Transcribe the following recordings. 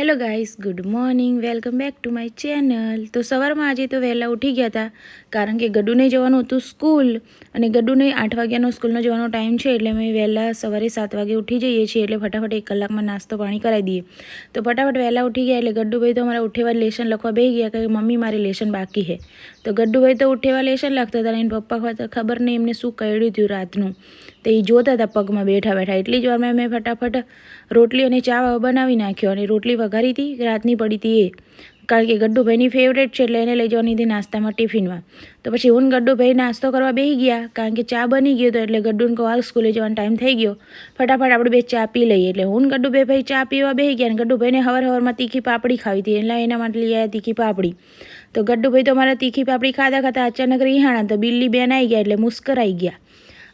Hello guys good morning welcome back to my channel તો સવારમાં આજે તો વહેલા ઉઠી ગયા હતા કારણ કે ગડુને જવાનું હતું સ્કૂલ અને ગડુને આઠ વાગ્યાનો સ્કૂલનો જવાનો ટાઈમ છે એટલે અમે વહેલા સવારે સાત વાગે ઉઠી જઈએ છીએ એટલે ફટાફટ એક કલાકમાં નાસ્તો પાણી કરાવી દઈએ. તો ફટાફટ વહેલા ઉઠી ગયા એટલે ગડ્ડુભાઈ તો અમારા ઉઠેવા લેશન લખવા બે ગયા કે મમ્મી, મારે લેશન બાકી છે. તો ગડ્ડુભાઈ તો ઉઠેવા લેશન લખતા હતા અને પપ્પા ખબર ખબર નહીં એમને શું કહ્યું હતું રાતનું. તો એ જોતા હતા પગમાં બેઠા બેઠા. એટલી જ વારમાં મેં ફટાફટ રોટલી અને ચા બનાવી નાખ્યો અને રોટલી વઘારી હતી રાતની પડી હતી એ. કારણ કે ગડ્ડુભાઈની ફેવરેટ છે એટલે એને લઈ જવાની હતી નાસ્તામાં ટિફિનમાં. તો પછી હું ગડ્ડુભાઈ નાસ્તો કરવા બેસી ગયા, કારણ કે ચા બની ગયો હતો એટલે ગડ્ડુને કહો, હાલ સ્કૂલે જવાનો ટાઈમ થઈ ગયો. ફટાફટ આપણે બે ચા પી લઈએ. એટલે હું ગડ્ડુભાઈ ભાઈ ચા પીવા બેસી ગયા અને ગડ્ડુભાઈને હવાર હવારમાં તીખી પાપડી ખાવી હતી એટલે એના માટે લઈ આવ્યા તીખી પાપડી. તો ગડ્ડુભાઈ તો મારા તીખી પાપડી ખાતા ખાતા અચાનક રિહાણા, તો બિલ્લી બેન આવી ગયા એટલે મુસ્કરાઈ ગયા.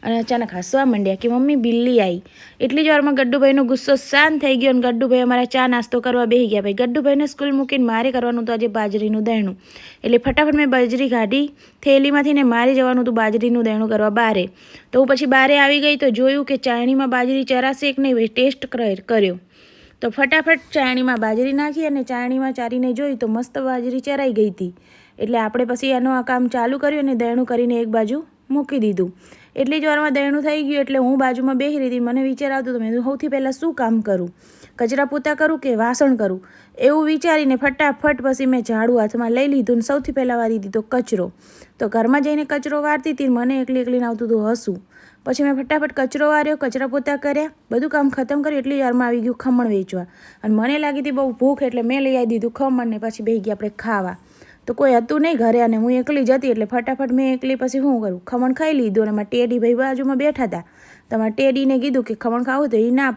અને અચાનક હસવા માંડ્યા કે, મમ્મી, બિલ્લી આવી એટલી જ વારમાં ગડ્ડુભાઈનો ગુસ્સો શાંત થઈ ગયો અને ગડ્ડુભાઈ અમારા ચા નાસ્તો કરવા બેસી ગયા. ભાઈ, ગડ્ડુભાઈને સ્કૂલ મૂકીને મારે કરવાનું હતું આજે બાજરીનું દહેણું. એટલે ફટાફટ મેં બાજરી કાઢી, થેલીમાંથી ને મારે જવાનું હતું બાજરીનું દહેણું કરવા બારે. તો હું પછી બારે આવી ગઈ તો જોયું કે ચાણીમાં બાજરી ચરાશે એક નહીં ટેસ્ટ કર્યો. તો ફટાફટ ચાણીમાં બાજરી નાખી અને ચાણીમાં ચારીને જોઈ તો મસ્ત બાજરી ચરાઈ ગઈ હતી. એટલે આપણે પછી એનું આ કામ ચાલુ કર્યું અને દહેણું કરીને એક બાજુ મૂકી દીધું. એટલી જ વારમાં દહીણું થઈ ગયું એટલે હું બાજુમાં બેસી રહી હતી. મને વિચાર આવતો હતો, મેં સૌથી પહેલાં શું કામ કરું? કચરા પોતા કરું કે વાસણ કરું? એવું વિચારીને ફટાફટ પછી મેં ઝાડુ હાથમાં લઈ લીધું ને સૌથી પહેલાં વારી દીધો કચરો. તો ઘરમાં જઈને કચરો વારતી હતી મને એકલી એકલીને આવતું હતું હસું પછી મેં ફટાફટ કચરો વાર્યો, કચરા પોતા કર્યા, બધું કામ ખતમ કર્યું, એટલી વારમાં આવી ગયું ખમણ વેચવા. અને મને લાગી હતી બહુ ભૂખ એટલે મેં લઈ આવી દીધું ખમણ ને પછી બે ગયા આપણે ખાવા. તો કોઈ હતું નહીં ઘરે અને હું એકલી જતી એટલે ફટાફટ મેં એકલી પછી શું કરું? ખમણ ખાઈ લીધું અને મારા ટેડી ભાઈ બાજુમાં બેઠા હતા. તો મારા ટેડીને કીધું કે ખમણ ખાવું તો એ ના